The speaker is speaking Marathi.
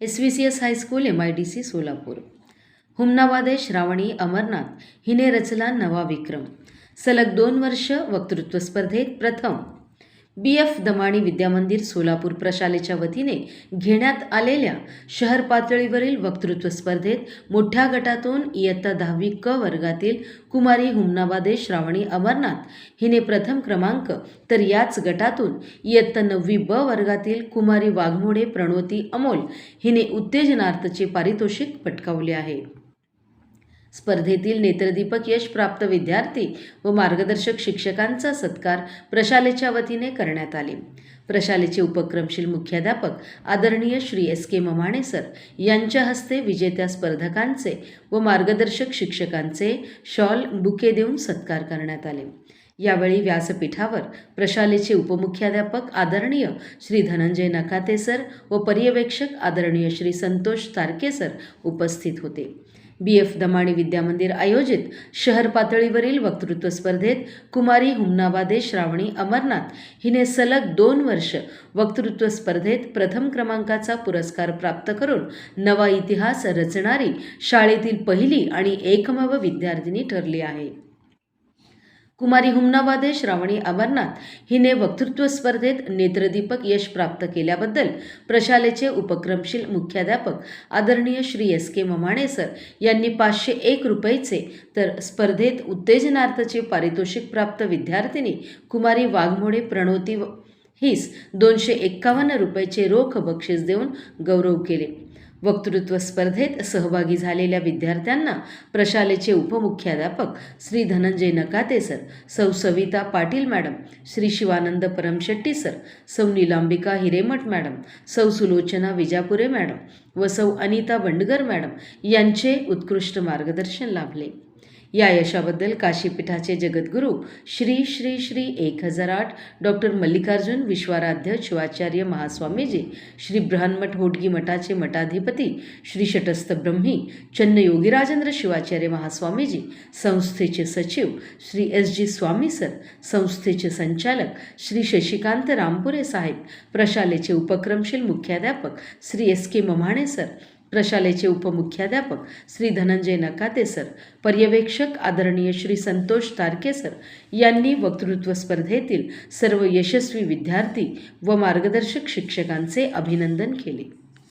S V C S high school M I D C Solapur. Humnawade Shravani Amarnath. हिने रचला नवा विक्रम. सलग दोन वर्ष वक्तृत्व स्पर्धेत प्रथम बी एफ दमाणी विद्यामंदिर सोलापूर प्रशालेच्या वतीने घेण्यात आलेल्या शहर पातळीवरील वक्तृत्व स्पर्धेत मोठ्या गटातून इयत्ता दहावी क वर्गातील कुमारी हुमनाबादे श्रावणी अमरनाथ हिने प्रथम क्रमांक तर याच गटातून इयत्ता नववी ब वर्गातील कुमारी वाघमोडे प्रणोती अमोल हिने उत्तेजनार्थचे पारितोषिक पटकावले आहे. स्पर्धेतील नेत्रदीपक यश प्राप्त विद्यार्थी व मार्गदर्शक शिक्षकांचा सत्कार प्रशालेच्या वतीने करण्यात आले. प्रशालेचे उपक्रमशील मुख्याध्यापक आदरणीय Shri S K Mamane sir यांच्या हस्ते विजेत्या स्पर्धकांचे व मार्गदर्शक शिक्षकांचे शॉल बुके देऊन सत्कार करण्यात आले. यावेळी व्यासपीठावर प्रशालेचे उपमुख्याध्यापक आदरणीय श्री धनंजय नकाते सर व पर्यवेक्षक आदरणीय श्री संतोष तारके सर उपस्थित होते. बी एफ दमाणी विद्यामंदिर आयोजित शहर पातळीवरील वक्तृत्व स्पर्धेत कुमारी हुमनाबादे श्रावणी अमरनाथ हिने सलग दोन वर्ष वक्तृत्व स्पर्धेत प्रथम क्रमांकाचा पुरस्कार प्राप्त करून नवा इतिहास रचणारी शाळेतील पहिली आणि एकमेव विद्यार्थिनी ठरली आहे. कुमारी हुमनाबादे श्रावणी अमरनाथ हिने वक्तृत्व स्पर्धेत नेत्रदीपक यश प्राप्त केल्याबद्दल प्रशालेचे उपक्रमशील मुख्याध्यापक आदरणीय Shri S K Mamane sir यांनी पाचशे एक रुपयेचे तर स्पर्धेत उत्तेजनार्थचे पारितोषिक प्राप्त विद्यार्थिनी कुमारी वाघमोडे प्रणोती हिस दोनशे एक्कावन्न रुपयाचे रोख बक्षीस देऊन गौरव केले. वक्तृत्व स्पर्धेत सहभागी झालेल्या विद्यार्थ्यांना प्रशालेचे उपमुख्याध्यापक Shri Dhananjay Nakate sir Sau Savita Patil madam Shri Shivanand Paramshetti sir Sau Nilambika Hiremath madam सौ सुलोचना विजापुरे मॅडम व सौ अनिता बंडगर मॅडम यांचे उत्कृष्ट मार्गदर्शन लाभले. या यशाबद्दल काशीपीठाचे जगद्गुरू श्री श्री श्री एक हजार आठ डॉक्टर मल्लिकार्जुन विश्वाराध्य शिवाचार्य महास्वामीजी श्री बृहन्मठ होडगी मठाचे मठाधिपती श्री शटस्थ ब्रह्मी चन्न योगीराजेंद्र शिवाचार्य महास्वामीजी संस्थेचे सचिव Shri S G Swami sir संस्थेचे संचालक श्री शशिकांत रामपुरे साहेब प्रशालेचे उपक्रमशील मुख्याध्यापक Shri S K Mamane sir प्रशालेचे उपमुख्याध्यापक श्री धनंजय नकाते सर पर्यवेक्षक आदरणीय श्री संतोष तारके सर यांनी वक्तृत्व स्पर्धेतील सर्व यशस्वी विद्यार्थी व मार्गदर्शक शिक्षकांचे अभिनंदन केले.